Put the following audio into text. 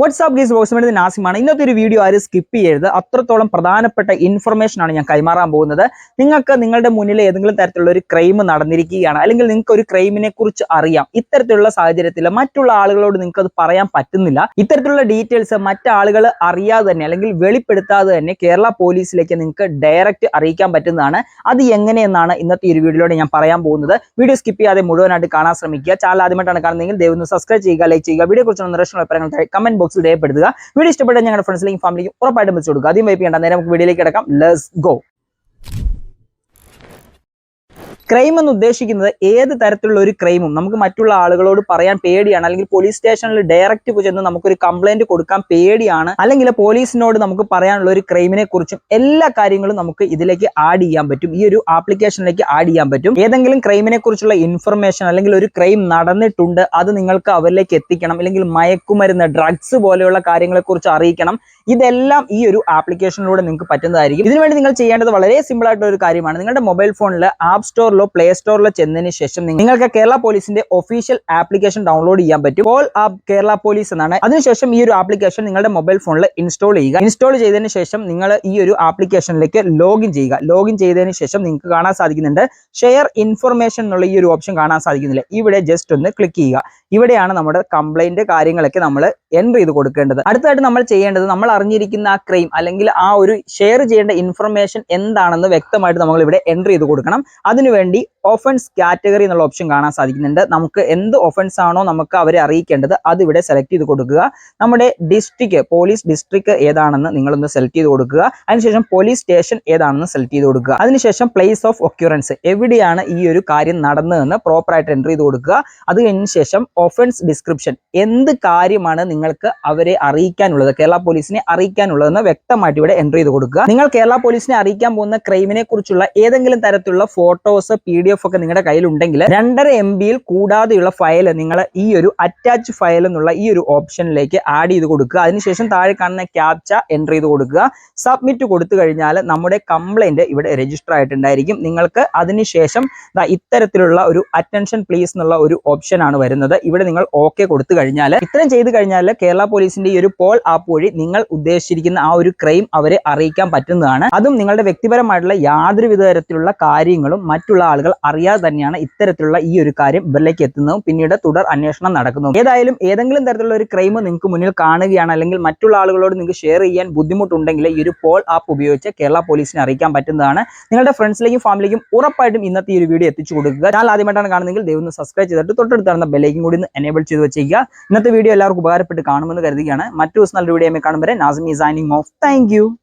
WhatsApp ഗീസ് box വേണ്ടി നാസിമാണ് ഇന്നത്തെ ഒരു വീഡിയോ ആരും സ്കിപ്പ് ചെയ്യരുത്. അത്രത്തോളം പ്രധാനപ്പെട്ട ഇൻഫർമേഷൻ ആണ് ഞാൻ കൈമാറാൻ പോകുന്നത്. നിങ്ങൾക്ക് നിങ്ങളുടെ മുന്നിൽ ഏതെങ്കിലും തരത്തിലുള്ള ഒരു ക്രൈം നടന്നിരിക്കുകയാണ് അല്ലെങ്കിൽ നിങ്ങൾക്ക് ഒരു ക്രൈമിനെ കുറിച്ച് അറിയാം ഇത്തരത്തിലുള്ള സാഹചര്യത്തിൽ മറ്റുള്ള ആളുകളോട് നിങ്ങൾക്ക് അത് പറയാൻ പറ്റുന്നില്ല. ഇത്തരത്തിലുള്ള ഡീറ്റെയിൽസ് മറ്റാളുകൾ അറിയാതെ തന്നെ അല്ലെങ്കിൽ വെളിപ്പെടുത്താതെ തന്നെ കേരള പോലീസിലേക്ക് നിങ്ങൾക്ക് ഡയറക്റ്റ് അറിയിക്കാൻ പറ്റുന്നതാണ്. അത് എങ്ങനെയെന്നാണ് ഇന്നത്തെ ഈ വീഡിയോയിലൂടെ ഞാൻ പറയാൻ പോകുന്നത്. വീഡിയോ സ്കിപ്പ് ചെയ്യാതെ മുഴുവനായിട്ട് കാണാൻ ശ്രമിക്കുക. ചാനൽ ആദ്യമായിട്ടാണ് കാണുന്നതെങ്കിൽ ദയവ് സബ്സ്ക്രൈബ് ചെയ്യുക ലൈക്ക് ചെയ്യുക. വീഡിയോ കുറിച്ചുള്ള നിർദ്ദേശങ്ങൾ കമന്റ് ബോക്സിൽ രേഖപ്പെടുത്തുക വീഡിയോ ഇഷ്ടപ്പെട്ട ഞങ്ങളുടെ ഫ്രണ്ട്സിലേക്കും ഫാമിലിക്കും ഉറപ്പായിട്ടും വെച്ച് കൊടുക്കുക. ആദ്യം വൈപ്പ് ചെയ്യേണ്ട നേരെ നമുക്ക് വീഡിയോയിലേക്ക് കിടക്കാം. ലെസ് ഗോ ക്രൈം എന്ന് ഉദ്ദേശിക്കുന്നത് ഏത് തരത്തിലുള്ള ഒരു ക്രൈമും നമുക്ക് മറ്റുള്ള ആളുകളോട് പറയാൻ പേടിയാണ്. അല്ലെങ്കിൽ പോലീസ് സ്റ്റേഷനിൽ ഡയറക്റ്റ് ചെന്ന് നമുക്കൊരു കംപ്ലൈന്റ് കൊടുക്കാൻ പേടിയാണ്. അല്ലെങ്കിൽ പോലീസിനോട് നമുക്ക് പറയാനുള്ള ഒരു ക്രൈമിനെ കുറിച്ചും എല്ലാ കാര്യങ്ങളും നമുക്ക് ഇതിലേക്ക് ആഡ് ചെയ്യാൻ പറ്റും. ഈ ഒരു ആപ്ലിക്കേഷനിലേക്ക് ആഡ് ചെയ്യാൻ പറ്റും. ഏതെങ്കിലും ക്രൈമിനെ കുറിച്ചുള്ള ഇൻഫർമേഷൻ അല്ലെങ്കിൽ ഒരു ക്രൈം നടന്നിട്ടുണ്ട് അത് നിങ്ങൾക്ക് അവരിലേക്ക് എത്തിക്കണം. അല്ലെങ്കിൽ മയക്കുമരുന്ന് ഡ്രഗ്സ് പോലെയുള്ള കാര്യങ്ങളെ കുറിച്ച് അറിയിക്കണം. ഇതെല്ലാം ഈ ഒരു ആപ്ലിക്കേഷനിലൂടെ നിങ്ങൾക്ക് പറ്റുന്നതായിരിക്കും. ഇതിനുവേണ്ടി നിങ്ങൾ ചെയ്യേണ്ടത് വളരെ സിമ്പിൾ ആയിട്ടുള്ള ഒരു കാര്യമാണ്. നിങ്ങളുടെ മൊബൈൽ ഫോണിൽ ആപ്പ് സ്റ്റോറിലോ പ്ലേ സ്റ്റോറിലോ ചെന്നതിന് ശേഷം നിങ്ങൾക്ക് കേരള പോലീസിന്റെ ഒഫീഷ്യൽ ആപ്ലിക്കേഷൻ ഡൗൺലോഡ് ചെയ്യാൻ പറ്റും. കോൾ ആപ്പ് കേരള പോലീസ് എന്നാണ്. അതിനുശേഷം ഈ ഒരു ആപ്ലിക്കേഷൻ നിങ്ങളുടെ മൊബൈൽ ഫോണിൽ ഇൻസ്റ്റാൾ ചെയ്യുക. ഇൻസ്റ്റാൾ ചെയ്തതിന് ശേഷം നിങ്ങൾ ഈ ഒരു ആപ്ലിക്കേഷനിലേക്ക് ലോഗിൻ ചെയ്യുക. ലോഗിൻ ചെയ്തതിന് ശേഷം നിങ്ങൾക്ക് കാണാൻ സാധിക്കുന്നുണ്ട് ഷെയർ ഇൻഫർമേഷൻ എന്നുള്ള ഈ ഒരു ഓപ്ഷൻ കാണാൻ സാധിക്കുന്നില്ല. ഇവിടെ ജസ്റ്റ് ഒന്ന് ക്ലിക്ക് ചെയ്യുക. ഇവിടെയാണ് നമ്മുടെ കംപ്ലൈന്റ് കാര്യങ്ങളൊക്കെ നമ്മൾ എൻട്രി ചെയ്ത് കൊടുക്കേണ്ടത്. അടുത്തായിട്ട് നമ്മൾ ചെയ്യേണ്ടത് നമ്മൾ അറിഞ്ഞിരിക്കുന്ന ആ ക്രൈം അല്ലെങ്കിൽ ആ ഒരു ഷെയർ ചെയ്യേണ്ട ഇൻഫർമേഷൻ എന്താണെന്ന് വ്യക്തമായിട്ട് നമ്മൾ ഇവിടെ എൻട്രി ചെയ്ത് കൊടുക്കണം. അതിനുവേണ്ടി ഓഫൻസ് കാറ്റഗറി എന്നുള്ള ഓപ്ഷൻ കാണാൻ സാധിക്കുന്നുണ്ട്. നമുക്ക് എന്ത് ഓഫൻസ് ആണോ നമുക്ക് അവരെ അറിയിക്കേണ്ടത് അത് ഇവിടെ സെലക്ട് ചെയ്ത് കൊടുക്കുക. നമ്മുടെ ഡിസ്ട്രിക്ട് പോലീസ് ഡിസ്ട്രിക്ട് ഏതാണെന്ന് നിങ്ങളൊന്ന് സെലക്ട് ചെയ്ത് കൊടുക്കുക. അതിനുശേഷം പോലീസ് സ്റ്റേഷൻ ഏതാണെന്ന് സെലക്ട് ചെയ്ത് കൊടുക്കുക. അതിനുശേഷം പ്ലേസ് ഓഫ് ഒക്യൂറൻസ് എവിടെയാണ് ഈ ഒരു കാര്യം നടന്നതെന്ന് പ്രോപ്പറായിട്ട് എൻട്രി ചെയ്ത് കൊടുക്കുക. അത് കഴിഞ്ഞ ശേഷം ഒഫൻസ് ഡിസ്ക്രിപ്ഷൻ എന്ത് കാര്യമാണ് നിങ്ങൾക്ക് അവരെ അറിയിക്കാനുള്ളത്? കേരള പോലീസിനെ അറിയിക്കാനുള്ളതെന്ന് വ്യക്തമായിട്ട് ഇവിടെ എൻട്രി ചെയ്ത് കൊടുക്കുക. നിങ്ങൾ കേരള പോലീസിനെ അറിയിക്കാൻ പോകുന്ന ക്രൈമിനെ കുറിച്ചുള്ള ഏതെങ്കിലും തരത്തിലുള്ള ഫോട്ടോസ് പി ഡി എഫ് ഒക്കെ നിങ്ങളുടെ കയ്യിലുണ്ടെങ്കിൽ രണ്ടര എം ബിയിൽ കൂടാതെയുള്ള ഫയൽ നിങ്ങൾ ഈ ഒരു അറ്റാച്ച് ഫയൽ എന്നുള്ള ഈ ഒരു ഓപ്ഷനിലേക്ക് ആഡ് ചെയ്ത് കൊടുക്കുക. അതിനുശേഷം താഴെ കാണുന്ന ക്യാപ്ച എന്റർ ചെയ്ത് കൊടുക്കുക. സബ്മിറ്റ് കൊടുത്തു കഴിഞ്ഞാൽ നമ്മുടെ കംപ്ലൈന്റ് ഇവിടെ രജിസ്റ്റർ ആയിട്ടുണ്ടായിരിക്കും. നിങ്ങൾക്ക് അതിനുശേഷം ഇത്തരത്തിലുള്ള ഒരു അറ്റൻഷൻ പ്ലീസ് എന്നുള്ള ഒരു ഓപ്ഷൻ ആണ് വരുന്നത്. ഇവിടെ നിങ്ങൾ ഓക്കെ കൊടുത്തു കഴിഞ്ഞാൽ ഇത്രയും ചെയ്തു കഴിഞ്ഞാൽ കേരള പോലീസിന്റെ ഈ ഒരു പോൾ ആപ്പ് വഴി നിങ്ങൾ ഉദ്ദേശിച്ചിരിക്കുന്ന ആ ഒരു ക്രൈം അവരെ അറിയിക്കാൻ പറ്റുന്നതാണ്. അതും നിങ്ങളുടെ വ്യക്തിപരമായിട്ടുള്ള യാതൊരു തരത്തിലുള്ള കാര്യങ്ങളും മറ്റുള്ള ആളുകൾ അറിയാതെ തന്നെയാണ് ഇത്തരത്തിലുള്ള ഈ ഒരു കാര്യം ഇവരിലേക്ക് എത്തുന്നതും പിന്നീട് തുടർ അന്വേഷണം നടക്കുന്നു ഏതായാലും ഏതെങ്കിലും തരത്തിലുള്ള ഒരു ക്രൈം നിങ്ങൾക്ക് മുന്നിൽ കാണുകയാണ് അല്ലെങ്കിൽ മറ്റുള്ള ആളുകളോട് നിങ്ങൾക്ക് ഷെയർ ചെയ്യാൻ ബുദ്ധിമുട്ടുണ്ടെങ്കിൽ ഈ ഒരു പോൾ ആപ്പ് ഉപയോഗിച്ച് കേരള പോലീസിനെ അറിയിക്കാൻ പറ്റുന്നതാണ്. നിങ്ങളുടെ ഫ്രണ്ട്സിലേക്കും ഫാമിലിക്കും ഉറപ്പായിട്ടും ഇന്നത്തെ ഈ ഒരു വീഡിയോ എത്തിച്ചു കൊടുക്കുക. ഞാൻ ആദ്യമായിട്ടാണ് കാണുന്നതെങ്കിൽ ദൈവം ഒന്ന് സബ്സ്ക്രൈബ് ചെയ്തിട്ട് തൊട്ടടുത്ത് കാണുന്ന ബെല്ലേക്കും കൂടി ഒന്ന് എനേബിൾ ചെയ്ത് വെച്ചേക്കുക. ഇന്നത്തെ വീഡിയോ എല്ലാവർക്കും ഉപകാരപ്പെട്ട് കാണുമെന്ന് കരുതുകയാണ്. മറ്റു ദിവസം നല്ല വീഡിയോ കാണുമ്പോൾ and Nazmi signing off. Thank you.